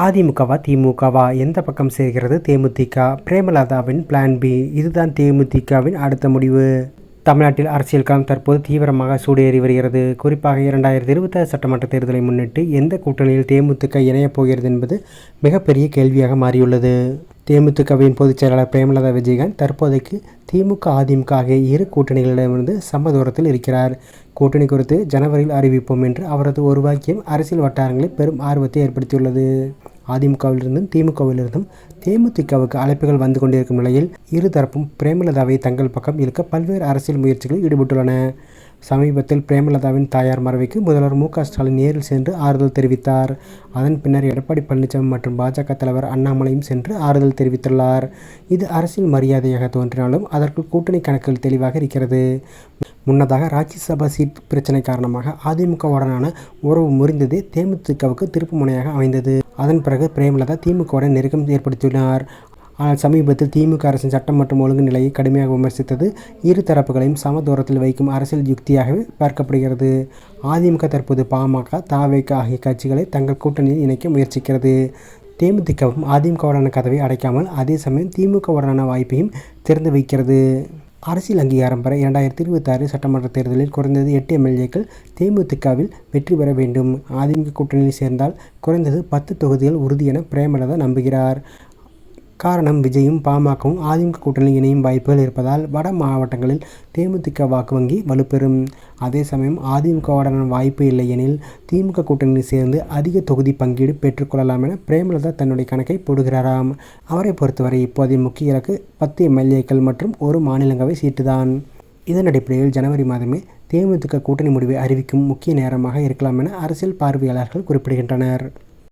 அதிமுகவா திமுகவா? எந்த பக்கம் சேர்கிறது தேமுதிக? பிரேமலதாவின் பிளான் பி இதுதான் தேமுதிகவின் அடுத்த முடிவு. தமிழ்நாட்டில் அரசியல் களம் தற்போது தீவிரமாக சூடேறி வருகிறது. குறிப்பாக இரண்டாயிரத்தி இருபத்தாறு சட்டமன்ற தேர்தலை முன்னிட்டு எந்த கூட்டணியில் தேமுதிக இணையப் போகிறது என்பது மிகப்பெரிய கேள்வியாக மாறியுள்ளது. தேமுதிகவின் பொதுச் செயலாளர் பிரேமலதா விஜயகாந்த் தற்போதைக்கு திமுக அதிமுக ஆகிய இரு கூட்டணிகளிடமிருந்து சம தூரத்தில் இருக்கிறார். கூட்டணி குறித்து ஜனவரியில் அறிவிப்போம் என்று அவரது ஒரு வாக்கியம் அரசியல் வட்டாரங்களில் பெரும் ஆர்வத்தை ஏற்படுத்தியுள்ளது. அதிமுகவிலிருந்தும் திமுகவிலிருந்தும் தேமுதிகவுக்கு அழைப்புகள் வந்து கொண்டிருக்கும் நிலையில் இருதரப்பும் பிரேமலதாவை தங்கள் பக்கம் இழுக்க பல்வேறு அரசியல் முயற்சிகளில் ஈடுபட்டுள்ளன. சமீபத்தில் பிரேமலதாவின் தாயார் மறைவுக்கு முதல்வர் மு ஸ்டாலின் நேரில் சென்று ஆறுதல் தெரிவித்தார். அதன் பின்னர் எடப்பாடி பழனிசாமி மற்றும் பாஜக தலைவர் அண்ணாமலையும் சென்று ஆறுதல் தெரிவித்துள்ளார். இது அரசியல் மரியாதையாக தோன்றினாலும் அதற்குள் கூட்டணி கணக்குகள் தெளிவாக இருக்கிறது. முன்னதாக ராஜ்யசபா சீட் பிரச்சனை காரணமாக அதிமுகவுடனான உறவு முறிந்ததே தேமுதிகவுக்கு திருப்பு முனையாக அமைந்தது. அதன் பிறகு பிரேமலதா திமுகவுடன் நெருக்கம் ஏற்படுத்தினார். ஆனால் சமீபத்தில் திமுக அரசின் சட்டம் மற்றும் ஒழுங்கு நிலையை கடுமையாக விமர்சித்தது இரு தரப்புகளையும் சம தூரத்தில் வைக்கும் அரசியல் யுக்தியாகவே பார்க்கப்படுகிறது. அதிமுக தற்போது பாமக தாவேக ஆகிய கட்சிகளை தங்கள் கூட்டணியில் இணைக்க முயற்சிக்கிறது. தேமுதிகவும் அதிமுகவுடனான கதவை அடைக்காமல் அதே சமயம் திமுகவுடனான வாய்ப்பையும் திறந்து வைக்கிறது. அரசியல் அங்கீகாரம் பெற இரண்டாயிரத்தி இருபத்தாறு சட்டமன்ற தேர்தலில் குறைந்தது எட்டு எம்எல்ஏக்கள் தேமுதிகவில் வெற்றி பெற வேண்டும். அதிமுக கூட்டணியில் சேர்ந்தால் குறைந்தது பத்து தொகுதிகள் உறுதி என பிரேமலதா நம்புகிறார். காரணம் விஜயும் பாமகவும் அதிமுக கூட்டணி இணையும் வாய்ப்புகள் இருப்பதால் வட மாவட்டங்களில் தேமுதிக வாக்கு வங்கி வலுப்பெறும். அதே சமயம் அதிமுகவுடனான வாய்ப்பு இல்லை எனில் திமுக கூட்டணியில் சேர்ந்து அதிக தொகுதி பங்கீடு பெற்றுக்கொள்ளலாம் என பிரேமலதா தன்னுடைய கணக்கை போடுகிறாராம். அவரை பொறுத்தவரை இப்போதைய முக்கிய இலக்கு பத்து எம்எல்ஏக்கள் மற்றும் ஒரு மாநிலங்களவை சீட்டுதான். இதன் அடிப்படையில் ஜனவரி மாதமே தேமுதிக கூட்டணி முடிவை அறிவிக்கும் முக்கிய நேரமாக இருக்கலாம் என அரசியல் பார்வையாளர்கள் குறிப்பிடுகின்றனர்.